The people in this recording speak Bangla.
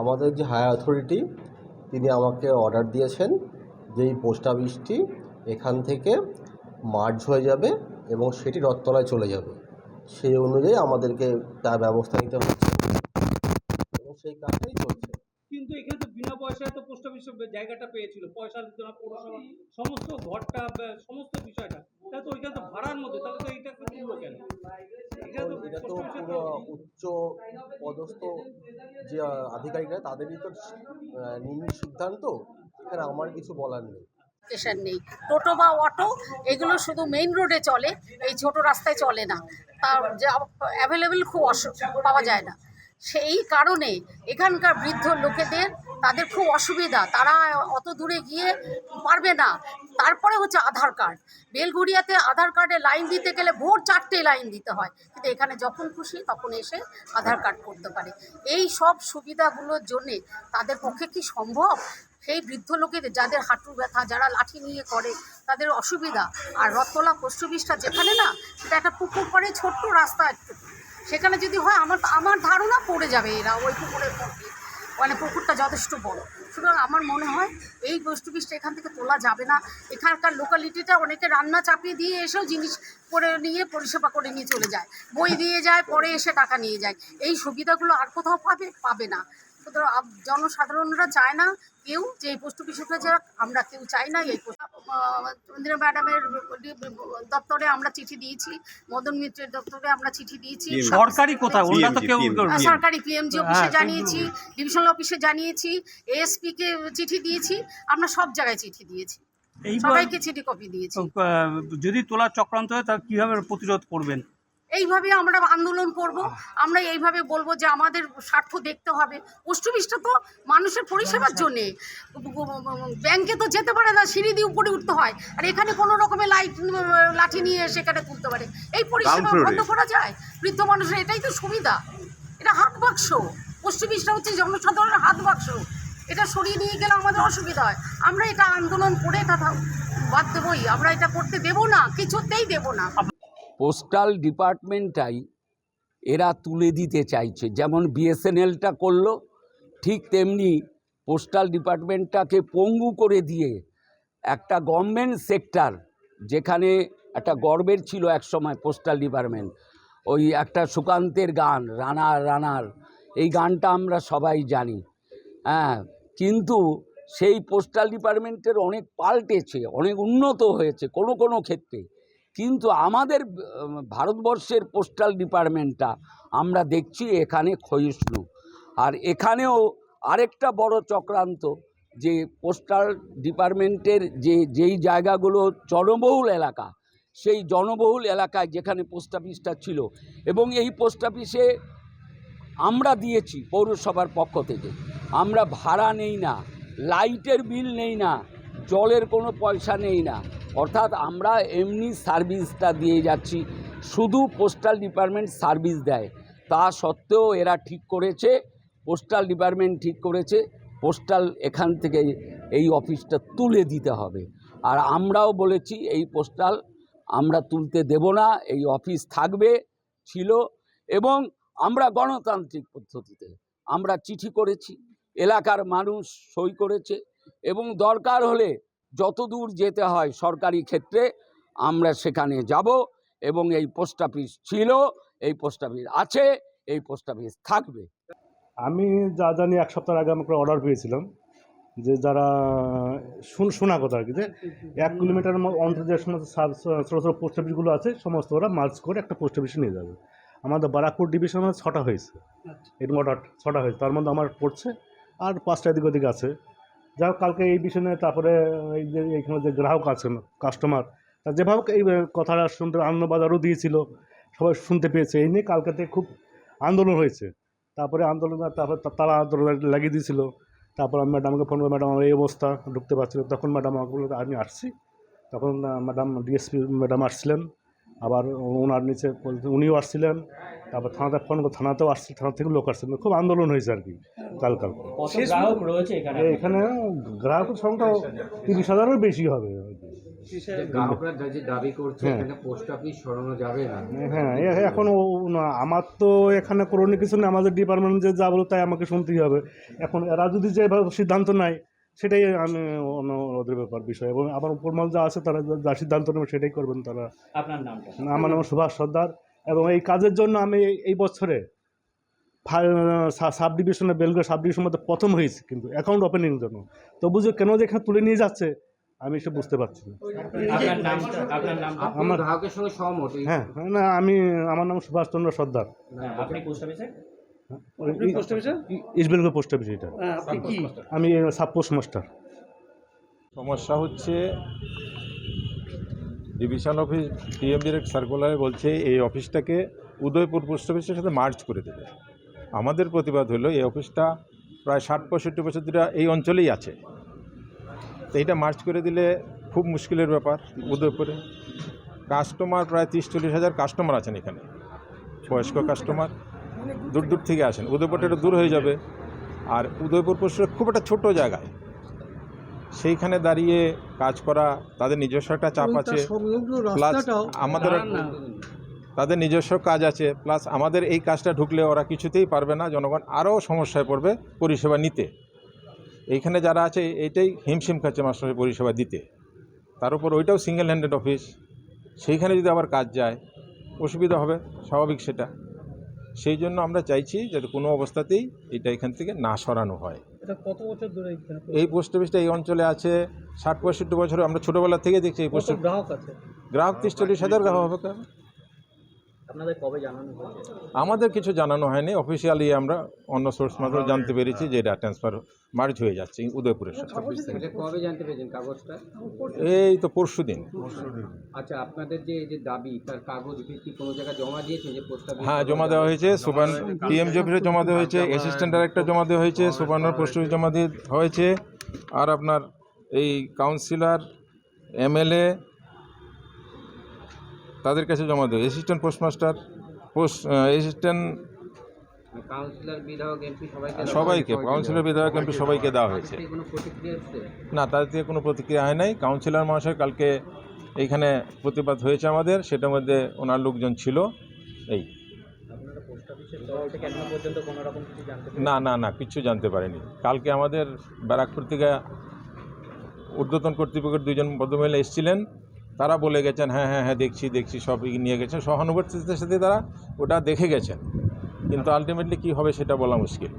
আমাদের যে হায়ার অথরিটি তিনি আমাকে অর্ডার দিয়েছেন যে এই পোস্ট অফিসটি এখান থেকে মার্জ হয়ে যাবে এবং সেটি রথতলায় চলে যাবে। সেই অনুযায়ী আমাদেরকে তার ব্যবস্থা নিতে হচ্ছে এবং সেই কাজটাই অফিস জায়গাটা পেয়েছিল পয়সা দিত না পৌরসভা সমস্ত ঘরটা সমস্ত বিষয়টা। তাহলে তো ওইখানে তো ভাড়ার মধ্যে তাহলে তো এইটা তুললো কেন? এটা তো উচ্চ পদস্থ যে আধিকারিকরা তাদেরই তো নিম্ন সিদ্ধান্ত। এখানে আমার কিছু বলার নেই। স্টেশন নেই। টোটো বা অটো এগুলো শুধু মেইন রোডে চলে এই ছোট রাস্তায় চলে না। তা অ্যাভেলেবেল খুব অসু- পাওয়া যায় না। সেই কারণে এখানকার বৃদ্ধ লোকেদের তাদের খুব অসুবিধা। তারা অত দূরে গিয়ে পারবে না। তারপরে হচ্ছে আধার কার্ড। বেলগুড়িয়াতে আধার কার্ডে লাইন দিতে গেলে ভোর চারটে লাইন দিতে হয়। কিন্তু এখানে যখন খুশি তখন এসে আধার কার্ড করতে পারে। এই সব সুবিধাগুলোর জন্যে তাদের পক্ষে কি সম্ভব? সেই বৃদ্ধ লোকেদের যাদের হাঁটু ব্যথা, যারা লাঠি নিয়ে করে, তাদের অসুবিধা। আর রথতলা পোস্ট অফিসটা যেখানে না, সেটা একটা পুকুর পরে ছোট্ট রাস্তা একটু। সেখানে যদি হয়, আমার আমার ধারণা পড়ে যাবে এরা, ওই পুকুরের মধ্যে। মানে পুকুরটা যথেষ্ট বড়। সুতরাং আমার মনে হয় এই পোস্ট অফিসটা এখান থেকে তোলা যাবে না। এখানকার লোকালিটিটা অনেকে রান্না চাপিয়ে দিয়ে এসেও জিনিস করে নিয়ে পরিষেবা করে নিয়ে চলে যায়। বই দিয়ে যায়, পরে এসে টাকা নিয়ে যায়। এই সুবিধাগুলো আর কোথাও পাবে পাবে না। সুতরাং জনসাধারণরা চায় না কেউ যে এই পোস্ট অফিসটা যারা আমরা কেউ চাই না এই পোস্ট চন্দ্রা ম্যাডামের দপ্তরে আমরা চিঠি দিয়েছি মদন মিত্রের দপ্তরে আমরা চিঠি দিয়েছি। সরকারি কোথায়? ওরা তো কেউ সরকারি পিএমজি হ্যাঁ, অফিসে জানিয়েছি ডিভিশনাল অফিসে জানিয়েছি এএসপি কে চিঠি দিয়েছি আমরা সব জায়গায় চিঠি দিয়েছি। সবাইকে চিঠি কপি দিয়েছি। আহ, যদি তোলা চক্রান্ত হয় তাহলে কীভাবে প্রতিরোধ করবেন? এইভাবে আমরা আন্দোলন করব আমরা এইভাবে বলব যে আমাদের স্বার্থ দেখতে হবে। অফিসটা তো মানুষের পরিষেবার জন্যে। ব্যাংকে তো যেতে পারে না সিঁড়ি দিয়ে উপরে উঠতে হয়। আর এখানে কোনো রকমের লাইট লাঠি নিয়ে সেখানে তুলতে পারে। এই পরিষেবা বন্ধ করা যায়। বৃদ্ধ মানুষের এটাই তো সুবিধা। এটা হাত বাক্স। অফিসটা হচ্ছে জনসাধারণের হাত বাক্স। এটা সরিয়ে নিয়ে গেলে আমাদের অসুবিধা হয়। আমরা এটা আন্দোলন করে এটা বাদ দেবই। আমরা এটা করতে দেবো না কিছুতেই দেবো না। পোস্টাল ডিপার্টমেন্টটাই এরা তুলে দিতে চাইছে। যেমন বিএসএনএলটা করল, ঠিক তেমনি পোস্টাল ডিপার্টমেন্টটাকে পঙ্গু করে দিয়ে একটা গভর্নমেন্ট সেক্টর, যেখানে একটা গর্বের ছিল একসময় পোস্টাল ডিপার্টমেন্ট, ওই একটা সুকান্তের গান রানার রানার, এই গানটা আমরা সবাই জানি। হ্যাঁ কিন্তু সেই পোস্টাল ডিপার্টমেন্টের অনেক পাল্টেছে, অনেক উন্নত হয়েছে কোনো কোনো ক্ষেত্রে। কিন্তু আমাদের ভারতবর্ষের পোস্টাল ডিপার্টমেন্টটা আমরা দেখছি এখানে ক্ষয়িষ্ণু। আর এখানেও আরেকটা বড় চক্রান্ত যে পোস্টাল ডিপার্টমেন্টের যে, যেই জায়গাগুলো জনবহুল এলাকা, সেই জনবহুল এলাকায় যেখানে পোস্ট অফিসটা ছিল এবং এই পোস্ট অফিসে আমরা দিয়েছি পৌরসভার পক্ষ থেকে। আমরা ভাড়া নেই না লাইটের বিল নেই না, জলের কোনো পয়সা নেই না। অর্থাৎ আমরা এমনি সার্ভিসটা দিয়ে যাচ্ছি, শুধু পোস্টাল ডিপার্টমেন্ট সার্ভিস দেয়। তা সত্ত্বেও এরা ঠিক করেছে পোস্টাল ডিপার্টমেন্ট ঠিক করেছে পোস্টাল এখান থেকে এই অফিসটা তুলে দিতে হবে। আর আমরাও বলেছি, এই পোস্টাল আমরা তুলতে দেব না, এই অফিস থাকবে, ছিল এবং আমরা গণতান্ত্রিক পদ্ধতিতে আমরা চিঠি করেছি, এলাকার মানুষ সই করেছে এবং দরকার হলে যত দূর যেতে হয় সরকারি ক্ষেত্রে আমরা সেখানে যাব এবং এই পোস্ট অফিস ছিল এই পোস্ট অফিস আছে এই পোস্ট অফিস থাকবে। আমি যা জানি এক সপ্তাহ আগে আমাকে অর্ডার পেয়েছিলাম যে যারা শুন শোনা কথা আর কি যে এক কিলোমিটার অন্তর যে সমস্ত ছোটো ছোটো পোস্ট অফিসগুলো আছে সমস্ত ওরা মার্চ করে একটা পোস্ট অফিসে নিয়ে যাবে। আমাদের বারাকপুর ডিভিশনে ছটা হয়েছে। এরকম অর্ডার ছটা হয়েছে তার মধ্যে আমার পড়ছে আর পাঁচটা এদিক ওদিক আছে। যাই হোক কালকে এই বিষয় নিয়ে তারপরে এই যে এইখানে যে গ্রাহক আছেন কাস্টমার তা যেভাবে এই কথাটা শুনতে, আনন্দবাজারও দিয়েছিল, সবাই শুনতে পেয়েছে। এই নিয়ে কালকে থেকে খুব আন্দোলন হয়েছে। তারপরে আন্দোলন, তারপর তারা আন্দোলন লাগিয়ে দিয়েছিল। তারপর আমি ম্যাডামকে ফোন করে ম্যাডাম আমার এই অবস্থা, ঢুকতে পারছিল তখন ম্যাডাম আমাকে বলল আমি আসছি। তখন ম্যাডাম ডিএসপি ম্যাডাম আসছিলেন। আবার ওনার নিচে উনিও আসছিলেন। তারপর থানাতে ফোন করে থানাতেও আসছিল থানা থেকে লোক আসছে। খুব আন্দোলন হয়েছে আর কি কাল কাল কত গ্রাহক রয়েছে এখানে? এখানে গ্রাহকের সংখ্যা তিরিশ হাজারেরও বেশি হবে। হ্যাঁ। এখানে পোস্ট অফিস সরানো যাবে না। হ্যাঁ এখন আমার তো এখানে করণীয় কিছু নেই আমাদের ডিপার্টমেন্ট যে যা বলো তাই আমাকে শুনতেই হবে। এখন এরা যদি যে সিদ্ধান্ত নেয় সেটাই আমি অন্য ওদের ব্যাপার বিষয়। এবং আমার উপরমল যা আছে তারা যা- যা সিদ্ধান্ত নেবে সেটাই করবেন তারা। আপনার নামটা? আমার নাম সুভাষ সর্দার। এবং এই কাজের জন্য আমি এই- বছরে সাব ডিভিশনে বেলগড় সাব ডিভিশন মধ্যে প্রথম হয়েছি কিন্তু অ্যাকাউন্ট ওপেনিং জন্য। তবু যে কেন যে এখানে তুলে নিয়ে যাচ্ছে আমি সে বুঝতে পারছি না। আমার- গ্রাহকের সঙ্গে সহমত হ্যাঁ না আমি আমার নাম সুভাষচন্দ্র সর্দার। হ্যাঁ, আপনি পোস্ট অফিসে পোস্ট অফিসে ইস্টবেলগড় পোস্ট অফিস এটা। হ্যাঁ, আপনি কি? আমি সাব পোস্ট মাস্টার সমস্যা হচ্ছে ডিভিশন অফিস পিএম ডিরেক্ট সার্কুলারে বলছে, এই অফিসটাকে উদয়পুর পোস্ট অফিসের সাথে মার্চ করে দেবে। আমাদের প্রতিবাদ হলো, এই অফিসটা প্রায় ষাট পঁয়ষট্টি বছর ধরে এই অঞ্চলেই আছে। তো এইটা মার্চ করে দিলে খুব মুশকিলের ব্যাপার উদয়পুরে। কাস্টমার প্রায় তিরিশ চল্লিশ হাজার কাস্টমার আছেন এখানে। বয়স্ক কাস্টমার দূর দূর থেকে আসেন। উদয়পুরটা একটু দূর হয়ে যাবে। আর উদয়পুর পোস্ট খুব একটা ছোটো জায়গায় সেইখানে দাঁড়িয়ে কাজ করা তাদের নিজস্ব একটা চাপ আছে প্লাস আমাদের তাদের নিজস্ব কাজ আছে প্লাস আমাদের এই কাজটা ঢুকলে ওরা কিছুতেই পারবে না জনগণ আরও সমস্যায় পড়বে পরিষেবা নিতে। এইখানে যারা আছে এইটাই হিমশিম খাচ্ছে মাস্টারের পরিষেবা দিতে। তার উপর ওইটাও সিঙ্গেল হ্যান্ডেড অফিস সেইখানে যদি আবার কাজ যায় অসুবিধা হবে স্বাভাবিক সেটা। সেই জন্য আমরা চাইছি যাতে কোনো অবস্থাতেই এটা এখান থেকে না সরানো হয়। এটা কত বছর ধরে এই পোস্ট অফিসটা এই অঞ্চলে আছে ষাট পঁয়ষট্টি বছর আমরা ছোটোবেলা থেকে দেখছি এই পোস্ট গ্রাহক আছে? গ্রাহক তিরিশ চল্লিশ হাজার গ্রাহক হবে? আপনাদের কবে জানানো হয়েছে? আমাদের কিছু জানানো হয়নি। অফিসিয়ালি আমরা অন্য সোর্স মাধ্যমে জানতে পেরেছি যে এটা ট্রান্সফার মার্জ হয়ে যাচ্ছে উদয়পুরের সাথে। এটা কবে জানতে পেরেছেন কাগজটা? এই তো পরশু দিন। আচ্ছা আপনাদের যে যে দাবি তার কাগজ ভিত্তি কোনো জায়গায় জমা দিয়েছেন যে হ্যাঁ জমা দেওয়া হয়েছে। সুপার পিএমজি অফিসে জমা দেওয়া হয়েছে। অ্যাসিস্ট্যান্ট ডাইরেক্টর জমা দেওয়া হয়েছে। সুপারনার পোস্ট অফিস জমা দিয়ে হয়েছে। আর আপনার এই কাউন্সিলর এমএলএ তাদের কাছে জমা দেওয়া অ্যাসিস্ট্যান্ট পোস্টমাস্টার পোস্ট অ্যাসিস্ট্যান্ট সবাইকে কাউন্সিলর বিধায়ক এমপি সবাইকে দেওয়া হয়েছে। না তার থেকে কোনো প্রতিক্রিয়া হয় নাই। কাউন্সিলর মহাশয় কালকে এইখানে প্রতিবাদ হয়েছে আমাদের। সেটার মধ্যে ওনার লোকজন ছিল। এই। কিছু না না না কিচ্ছু জানতে পারিনি। কালকে আমাদের ব্যারাকপুর থেকে ঊর্ধ্বতন কর্তৃপক্ষের দুজন ভদ্রমহিলা এসেছিলেন। তারা বলে গেছেন হ্যাঁ হ্যাঁ হ্যাঁ দেখছি দেখছি সব নিয়ে গেছেন সহানুভূতির সাথে তারা ওটা দেখে গেছেন। কিন্তু আলটিমেটলি কী হবে সেটা বলা মুশকিল।